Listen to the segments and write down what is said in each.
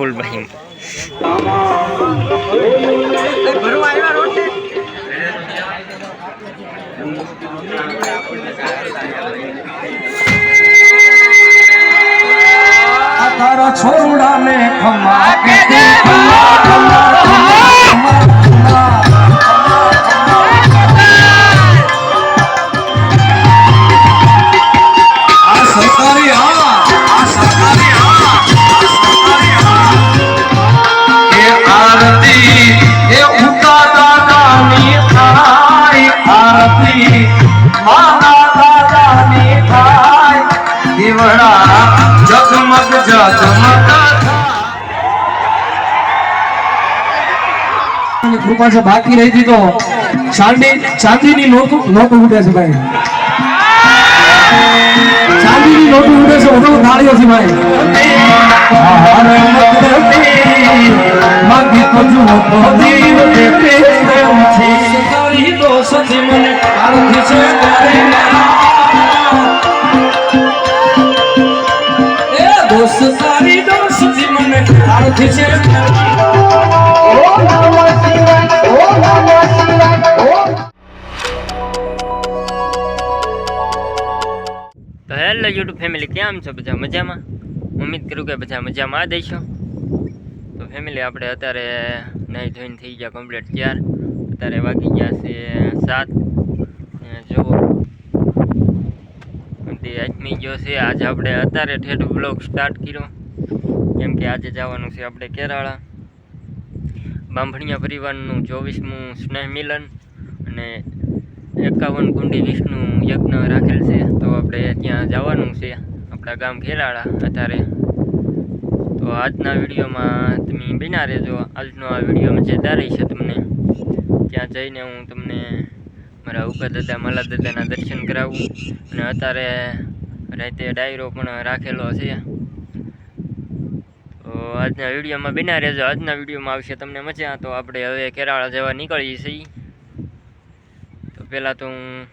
રાહુલભાઈ આ તારા છોરુડાને ખમા કહેતી ખમા ખમા ખમા છે બાકી રહી હતી તો ચાંદી ચાંદીની નોટ નોટ ઉડે છે ભાઈ. ચાંદીની નોટ ઉડે છે, બધો તાળીઓ છે ભાઈ. માગી તો જુઓ તો દીવ પ્રેમ છે સતાવી તો સતી મને આરતી છે તારી ફેમિલી કેમ છો? બધા મજામાં? ઉમ્મીદ કરું કે બધા મજામાં આ દઈશો તો ફેમિલી આપણે અત્યારે નહીં ધોઈને થઈ ગયા કમ્પ્લીટ ચાર અત્યારે વાગી ગયા છે સાત. જુઓ. આજમી ગયો છે. આજે આપણે અત્યારે ઠેઠ બ્લોગ સ્ટાર્ટ કર્યો. કેમ કે આજે જવાનું છે આપણે કેરાળા. બાંભણિયા પરિવારનું ચોવીસમું સ્નેહ મિલન અને એકાવન કુંડી વિષ્ણુ યજ્ઞ રાખેલ છે. તો આપણે ત્યાં જવાનું છે. આપણા ગામ ખેરાળા અત્યારે. તો આજના વિડીયોમાં તમે બિના રહેજો. આજનો આ વીડિયો મજેદાર છે તમને. ત્યાં જઈને હું તમને મારા ઉકા દાદા માલા દાદાના દર્શન કરાવું. અને અત્યારે રાતે ડાયરો પણ રાખેલો છે. તો આજના વિડીયોમાં બિના રહેજો. આજના વિડીયોમાં આવશે તમને મજા. તો આપણે હવે કેરાળા જવા નીકળીએ છીએ. પહેલાં તો હું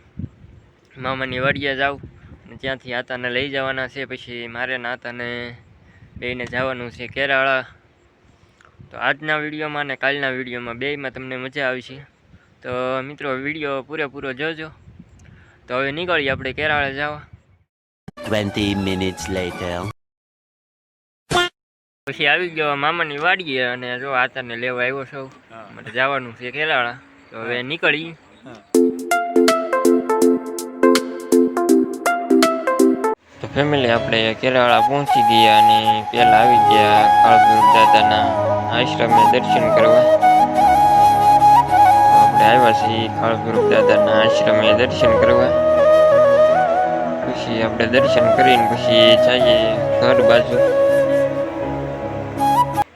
મામાની વાડીએ જાઉં અને ત્યાંથી આતાને લઈ જવાના છે. પછી મારે નાતાને બેને જવાનું છે કેરાળા. તો આજના વિડીયોમાં અને કાલના વિડીયોમાં બેયમાં તમને મજા આવશે. તો મિત્રો વીડિયો પૂરેપૂરો જોજો. તો હવે નીકળીએ આપણે કેરાળા જવા. 20 minutes later. પછી આવી ગયો મામાની વાડીએ અને જો આતાને લેવા આવ્યો છું. મને જવાનું છે કેરાળા. તો હવે નીકળી તો ફેમિલી આપણે કેરાળા પહોંચી ગયા અને પહેલાં આવી ગયા કાળભૂર દાદાના આશ્રમે દર્શન કરવા. આપણે આવ્યા છીએ કાળભૂર દાદાના આશ્રમે દર્શન કરવા. પછી આપણે દર્શન કરીને પછી જઈએ ઘર બાજુ.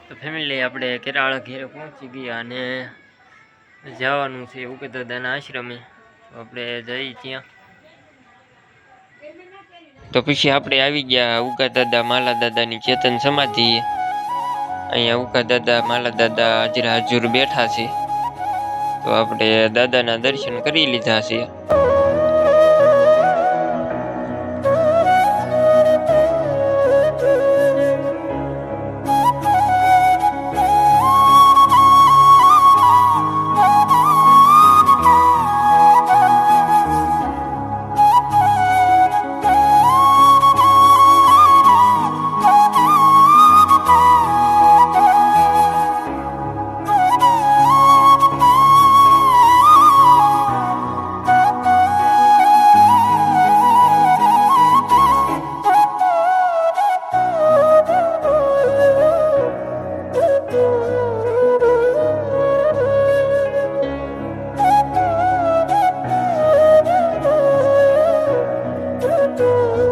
તો ફેમિલી આપણે કેરાળા ઘેરે પહોંચી ગયા અને જવાનું છે ઉકે દાદાના આશ્રમે. આપણે જઈ ત્યાં. તો પછી આપણે આવી ગયા ઉગા દાદા, માલા દાદાની ચેતન સમાધિ. અહીંયા ઉગા દાદા, માલા દાદા હાજરા હાજુર બેઠા છે. તો આપણે દાદાના દર્શન કરી લીધા છે. તો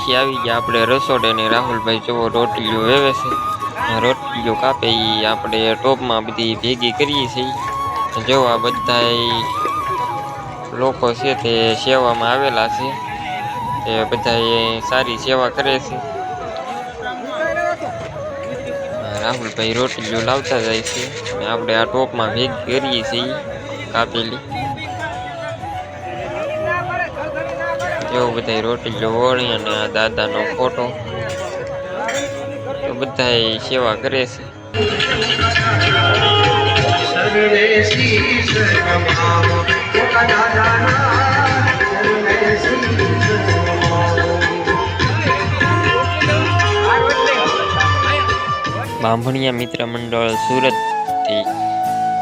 પછી આવી ગયા આપણે રસોડે ને રાહુલભાઈ જુઓ રોટલીઓ વેવે છે. રોટલીઓ કાપે આપણે ટોપમાં બધી ભેગી કરીએ છીએ. જો આ બધાય લોકો છે તે સેવામાં આવેલા છે. તે બધાએ સારી સેવા કરે છે. રાહુલભાઈ રોટલીઓ લાવતા જાય છે. આપણે આ ટોપમાં ભેગી કરીએ છીએ કાપેલી. જો બધા રોટલીઓ વળી અને આ દાદાનો ફોટો તો બધાએ સેવા કરે છે. બાંભણિયા મિત્ર મંડળ સુરતથી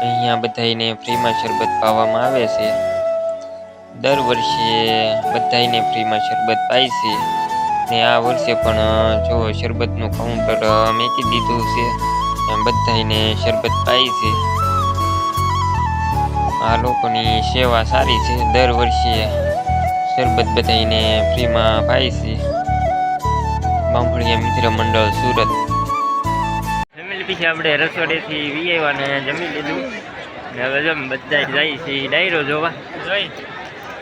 અહીંયા બધાને ફ્રીમાં શરબત પાવામાં આવે છે. દર વર્ષે બધાને ફ્રીમાં શરબત પાય છે. ને આ વર્ષે પણ જો શરબતનું કાઉન્ટર મેકી દીધું છે. એમ બધાઈને શરબત પાય છે. આ લોકોની સેવા સારી છે. દર વર્ષે શરબત બધાને ફ્રીમાં પાય છે. બાંભણિયા મિત્ર મંડળ સુરત. ફેમિલી પછી આપણે રસોડેથી વી આવ્યા જમી લીધું. હવે જમ બધા જાય છે ડાયરો જોવા. જોઈ.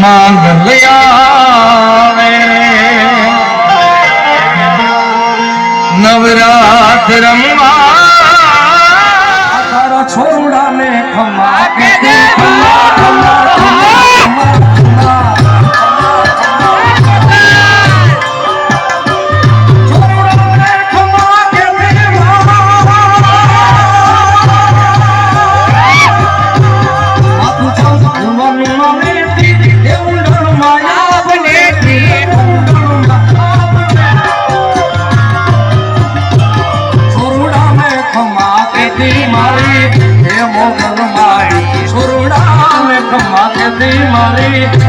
માંગલ્યા નવરાત Yeah.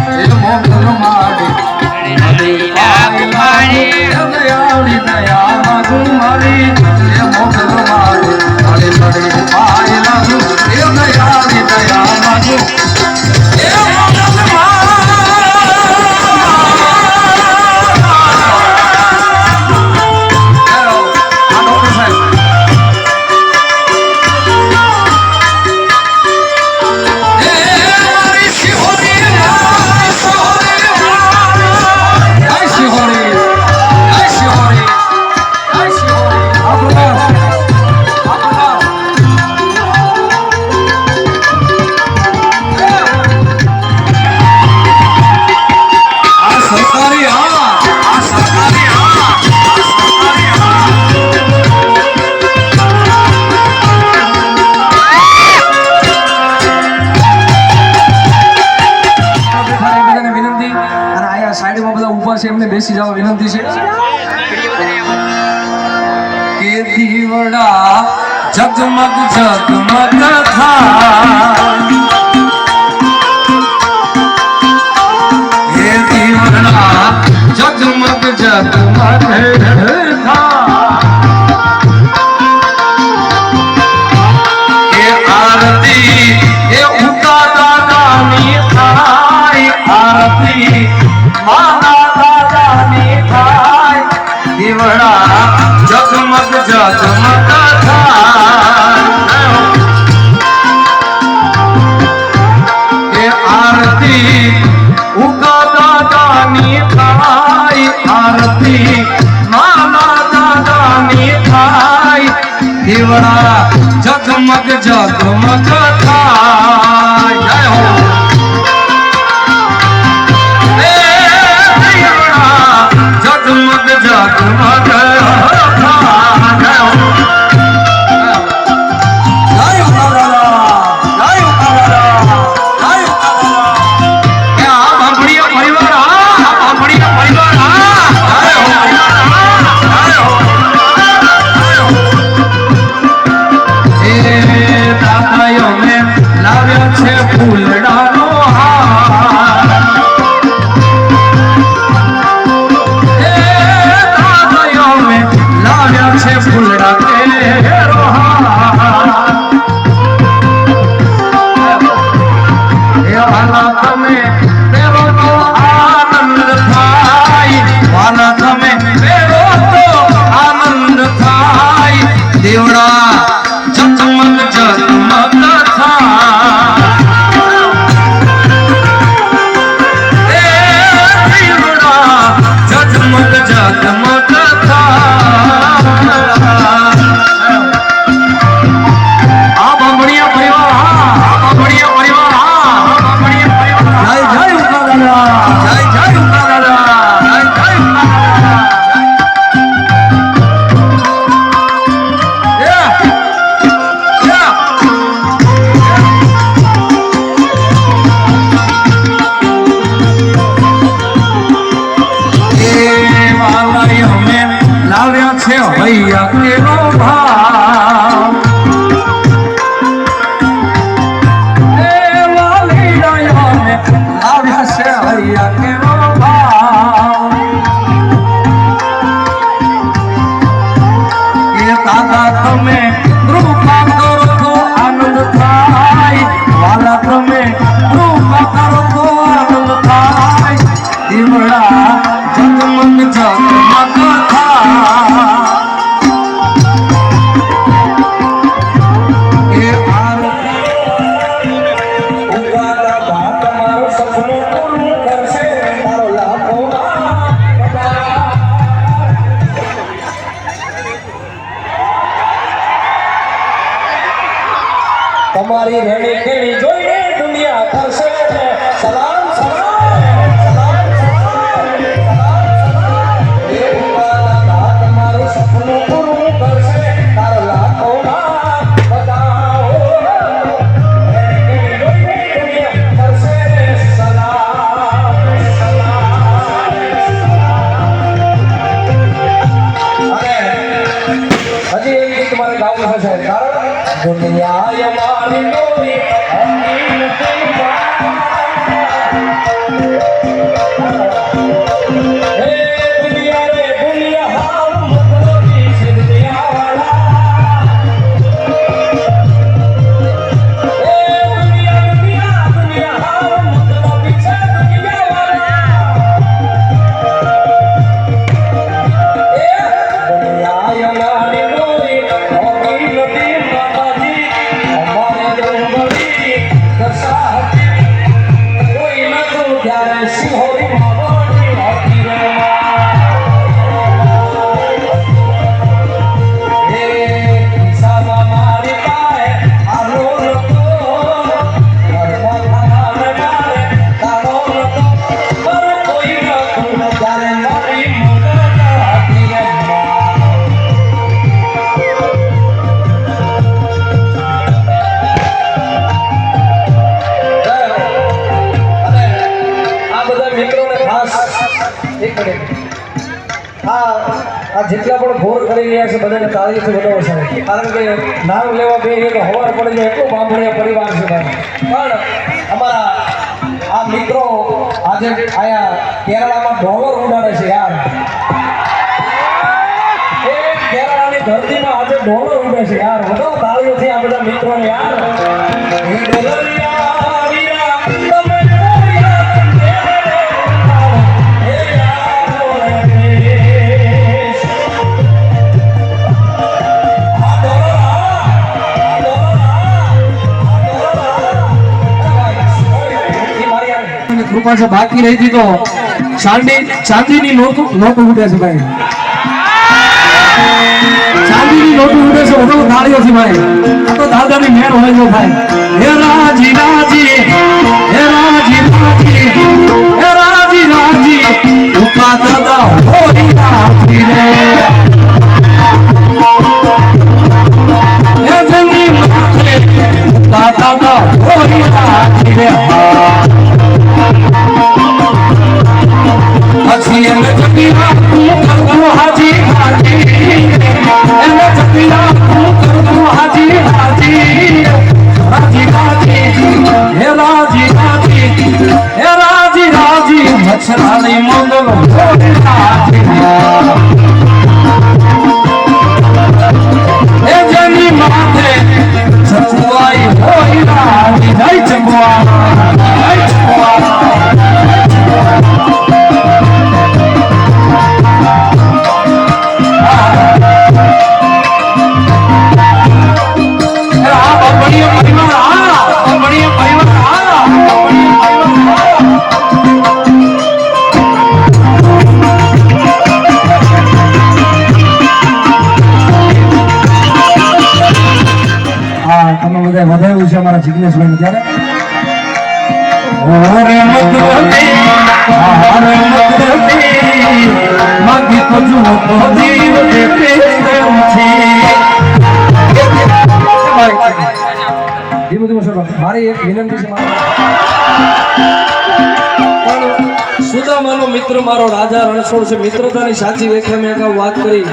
વિનંતી છે? કે દીવડા જગમગ જગમગ થા જગમગ જગમગ દીવડા જગમગ જગમગ થાય. એ આરતી ઉતા દાદાની થાય. આરતી માના દાદાની Thank you. અમારી રણી જોઈને દુનિયા ફરશે સલામ સલામ. துணியாய மாறி நோய் પડેલો એટલો બાંભણીય પરિવાર છે પણ અમારા આ મિત્રો આજે આયા કેરળામાં ડોલર ઉડાડે છે યાર. કેરળાની ધરતીમાં આજે ડોલર ઉડે છે યાર. વધારે તાળીઓથી આ બધા મિત્રો યાર. કૃપા છે બાકી રહી હતી તો ચાંદી, ચાંદીની નોટ નોટ ઉડે છે ભાઈ. ચાંદીની નોટ ઉડે છે, બધો તાળીઓ છે ભાઈ તો દાદાની મેળ હોય છે ભાઈ. હે રાજા છે મિત્રતાની સાચી વ્યાખ્યા મેં અગાઉ વાત કરી.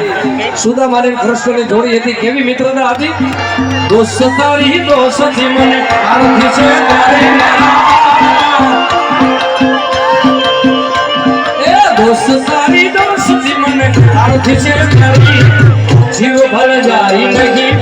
સુદામાને અને કૃષ્ણની જોડી હતી. કેવી મિત્રતા હતી? દોસ્તારી દોસ્તી મને આરતી છે તારી. એ દોસ્તારી દોસ્તી મને આરતી છે તારી. જીવ ભર જાય નહીં.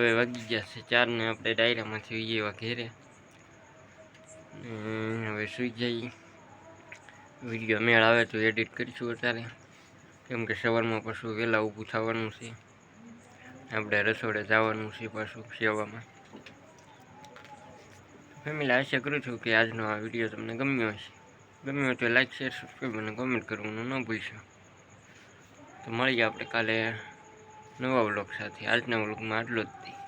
હવે વાગી ગયા છે ચારને આપણે ડાયરામાંથી ઉઈએ એવા ઘેરે. હવે સુઈ જઈ વીડિયો મેળ આવે તો એડિટ કરીશું અત્યારે. કેમ કે સવારમાં પાછું વહેલા ઊભું થવાનું છે. આપણે રસોડે જવાનું છે પાછું સેવામાં. ફેમિલી આશા કરું છું કે આજનો આ વીડિયો તમને ગમ્યો હશે. ગમ્યો હોય તો લાઈક શેર સબસ્ક્રાઈબ અને કોમેન્ટ કરવાનું ન ભૂલશો. તો મળીએ આપણે કાલે નવા વ્લોગ સાથે. આજના વ્લોગમાં આટલું જ.